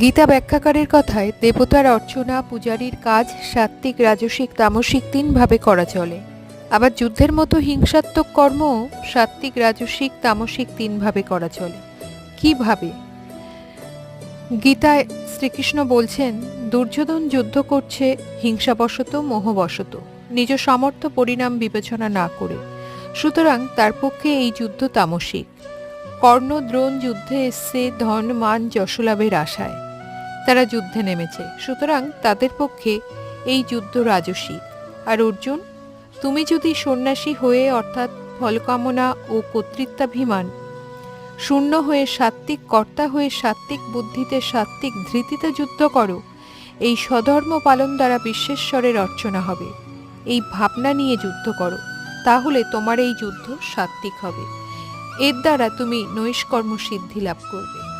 গীতা ব্যাখ্যাকারের কথায় দেবতার অর্চনা, পূজারীর কাজ, সাত্ত্বিক, রাজসিক, তামসিক তিনভাবে করা চলে। আবার যুদ্ধের মতো হিংসাত্মক কর্ম সাত্ত্বিক, রাজসিক, তামসিক তিনভাবে করা চলে। কীভাবে গীতায় শ্রীকৃষ্ণ বলছেন, দুর্যোধন যুদ্ধ করছে, হিংসাবশত, মোহবশত। নিজ সামর্থ্য, পরিণাম বিবেচনা না করে। সুতরাং তার পক্ষে এই যুদ্ধ তামসিক। কর্ণ দ্রোণ যুদ্ধে এসছে ধন মান যশলাভের আশায়। তারা যুদ্ধে নেমেছে। সুতরাং তাদের পক্ষে এই যুদ্ধ রাজসিক আর অর্জুন, তুমি যদি সন্ন্যাসী হয়ে অর্থাৎ ফলকামনা ও কর্তৃত্বাভিমান, শূন্য হয়ে সাত্ত্বিক, কর্তা হয়ে সাত্ত্বিক বুদ্ধিতে সাত্ত্বিক ধৃতিতে যুদ্ধ করো, এই স্বধর্ম পালন দ্বারা বিশ্বেশ্বরের অর্চনা হবে। এই ভাবনা নিয়ে যুদ্ধ করো। তাহলে তোমার এই যুদ্ধ সাত্ত্বিক হবে। এর দ্বারা তুমি নৈষ্কর্ম সিদ্ধি লাভ করবে।